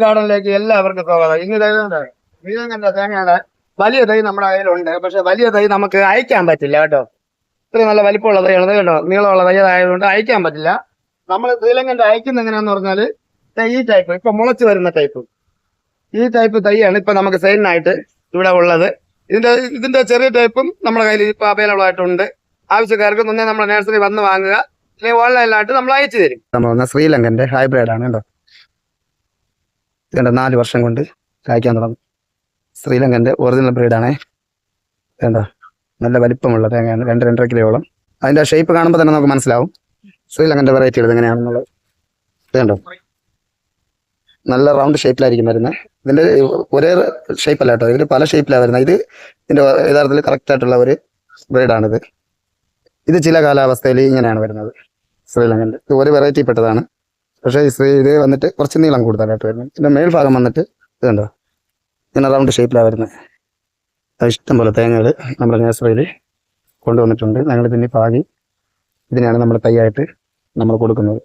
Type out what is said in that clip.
ഗാർഡനിലേക്ക് എല്ലാവർക്കും സ്വാഗതം. ഇന്ന് തൈകളുണ്ട് ശ്രീലങ്കന്റെ തേങ്ങയുടെ വലിയ തൈ നമ്മുടെ കയ്യിലുണ്ട്. പക്ഷെ വലിയ തൈ നമുക്ക് അയക്കാൻ പറ്റില്ല കേട്ടോ. ഇത്രയും നല്ല വലിപ്പമുള്ള തൈയാണ്. കേട്ടോ നീളമുള്ള തൈ ആയതുകൊണ്ട് അയക്കാൻ പറ്റില്ല. നമ്മൾ ശ്രീലങ്കന്റെ അയക്കുന്ന എങ്ങനെയാന്ന് പറഞ്ഞാൽ ഈ ടൈപ്പ് ഇപ്പൊ മുളച്ചു വരുന്ന ടൈപ്പ് ഈ ടൈപ്പ് തൈയാണ് ഇപ്പൊ നമുക്ക് സെയിലിനായിട്ട് ഇവിടെ ഉള്ളത്. ഇതിന്റെ ഇതിന്റെ ചെറിയ ടൈപ്പും നമ്മുടെ കയ്യിൽ ഇപ്പൊ അവൈലബിൾ ആയിട്ടുണ്ട്. ആവശ്യക്കാർക്ക് ഒന്നേ നമ്മുടെ നഴ്സറി വന്ന് വാങ്ങുക. അല്ലെങ്കിൽ ഓൺലൈനിലായിട്ട് നമ്മൾ അയച്ചു തരും. ശ്രീലങ്കന്റെ ഹൈബ്രിഡ് ആണ് കേട്ടോ. വേണ്ട നാല് വർഷം കൊണ്ട് കായ്ക്കാൻ തുടങ്ങും. ശ്രീലങ്കന്റെ ഒറിജിനൽ ബ്രീഡാണേ വേണ്ട നല്ല വലിപ്പമുള്ള തേങ്ങയാണ് രണ്ട് രണ്ടര കിലോയോളം. അതിന്റെ ഷേപ്പ് കാണുമ്പോൾ തന്നെ നമുക്ക് മനസ്സിലാവും. ശ്രീലങ്കന്റെ വെറൈറ്റികൾ എങ്ങനെയാണെന്നുള്ളത്. വേണ്ടോ നല്ല റൗണ്ട് ഷേപ്പിലായിരിക്കും വരുന്നത്. ഇതിന്റെ ഒരേ ഷേപ്പല്ല കേട്ടോ ഇതിൽ പല ഷേപ്പിലാണ് വരുന്നത്. ഇത് ഇതിന്റെ യഥാർത്ഥത്തിൽ കറക്റ്റായിട്ടുള്ള ഒരു ബ്രീഡാണിത് ഇത് ചില കാലാവസ്ഥയിൽ ഇങ്ങനെയാണ് വരുന്നത്. ശ്രീലങ്കന്റെ ഇത് ഒരു വെറൈറ്റി പെട്ടതാണ്. പക്ഷേ ഇത് വന്നിട്ട് കുറച്ച് നീളം കൂടുതലായിട്ട് വരുന്നത്. പിന്നെ മേൽഭാഗം വന്നിട്ട് ഇത് കണ്ടോ? ഇങ്ങനെ റൗണ്ട് ഷേപ്പിലാണ് വരുന്നത്. അത് ഇഷ്ടം പോലെ തേങ്ങകൾ നമ്മുടെ നേഴ്സറിയിൽ കൊണ്ടുവന്നിട്ടുണ്ട്. ഞങ്ങൾ പിന്നെ പാകി ഇതിനെയാണ് നമ്മൾ തൈയായിട്ട് നമ്മൾ കൊടുക്കുന്നത്.